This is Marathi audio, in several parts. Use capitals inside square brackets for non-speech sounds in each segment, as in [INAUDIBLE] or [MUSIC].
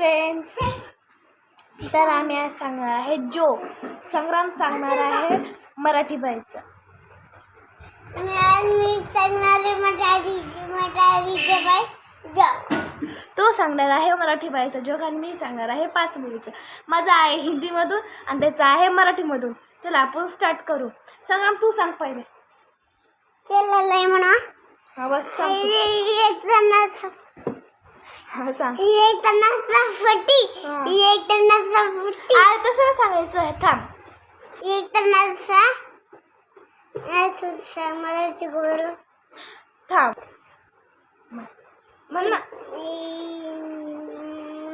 फ्रेंड्स तर आम्ही आज सांगणार आहे जोक्स संग्राम सांगणार आहे मराठी बाईचं. मी बाई तो सांगणार आहे मराठी बाईचा जोक आणि मी सांगणार आहे पाच मुलीचं. माझा आहे हिंदीमधून आणि त्याचा आहे मराठीमधून. चला आपण स्टार्ट करू. संग्राम तू सांग पहिले. केलेलं म्हणा. हा बस सांग तू. एक जणाचा हा सांग. एक जणाचा फटी. एक तसं सांगायचं आहे थांब. एक सांग मला थांब. म्हण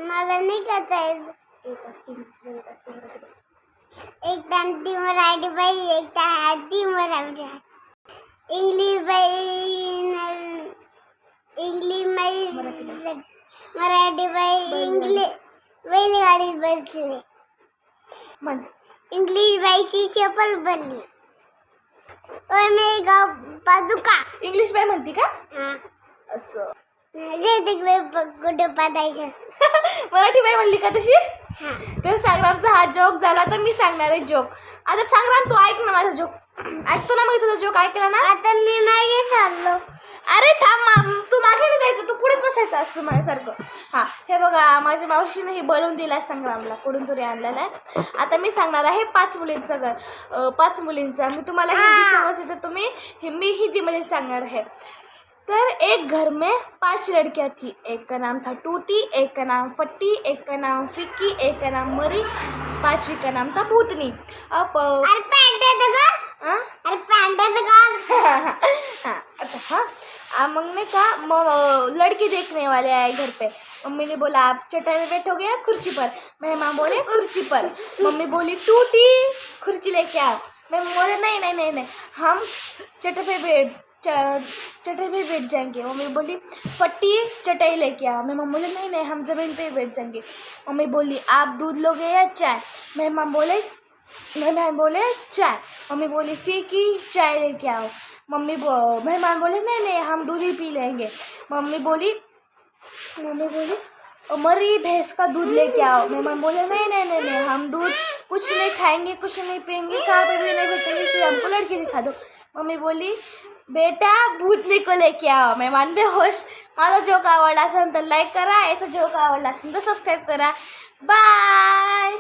मला नाही करता येत. एक तांती मराठी बाई एक तांती मराठी. इंग्लिश बाई इंग्लिश बाई मराठी बाई इंग्लिश बैलगाडीत बसले. म्हण इंग्लिश बाईची चप्पल बनली ओय मी गाव पादुका. इंग्लिश बाई म्हणती का? हा. असं. जे तिकडे प- कुठे पादायचं? [LAUGHS] मराठी बाई म्हणली का तशी? हा. तर संग्रामचा हा जोक झाला तर मी सांगणार आहे जोक आता संग्राम तू ऐक ना माझा जोक [CLEARS THROAT] ऐकतो ना मी तुझा जोक ऐकला ना? आता मी मागे चाललो अरे थांब मा- तू मागे नाही जायचं तू पुढेच बसायचं असं माझ्यासारखं. हां हे बघा माझ्या मावशीने हे बनवून दिलं आहे संग्रामला कुठून तरी आणलेलं आहे. आता मी सांगणार आहे पाच मुलींचं घर. पाच मुलींचा. मी तुम्हाला हिंदी समजते तर तुम्ही हे मी हिंदीमध्ये सांगणार आहे. तर एक घर में पांच लड़कियां थी. एक का नाम था टूटी एक का नाम फट्टी एक का नाम फिक्की एक का नाम मरी पांचवी का नाम था भूतनी अब मग कहा लड़की देखने वाले आए घर पे। मम्मी ने बोला, आप चटाई में बैठोगे या कुर्सी पर? मेहमान बोले कुर्सी पर। मम्मी बोली, टूटी कुर्सी लेके आओ। मैं बोले, नहीं नहीं नहीं नहीं, हम चटाई पे बैठ चटाई पे बैठ जाएँगे। मम्मी बोली फट्टी चटाई लेके आओ। मेहमान बोले, नहीं नहीं, हम ज़मीन पे बैठ जाएँगे। मम्मी बोली, आप दूध लोगे या चाय? मेहमान बोले मेहमान बोले, चाय। मम्मी बोली, फीकी चाय लेके आओ। मम्मी बो, मेहमान बोले, नहीं नहीं, हम दूध ही पी लेंगे। मम्मी बोली मम्मी बोली मरी भैंस का दूध लेके आओ। मेहमान बोले, नहीं नहीं नहीं नहीं, हम दूध कुछ नहीं खाएँगे, कुछ नहीं पियेंगे कहाँ पे भी नहीं बैठेंगे इसलिए हमको लड़की दिखा दो। मम्मी बोली, बेटा भूतनी को लेके आओ। मेहमान बेहोश माझा जोक आवडला असेल तर लाईक करा याचा जोक आवडला असेल तर सबस्क्राईब करा। बाय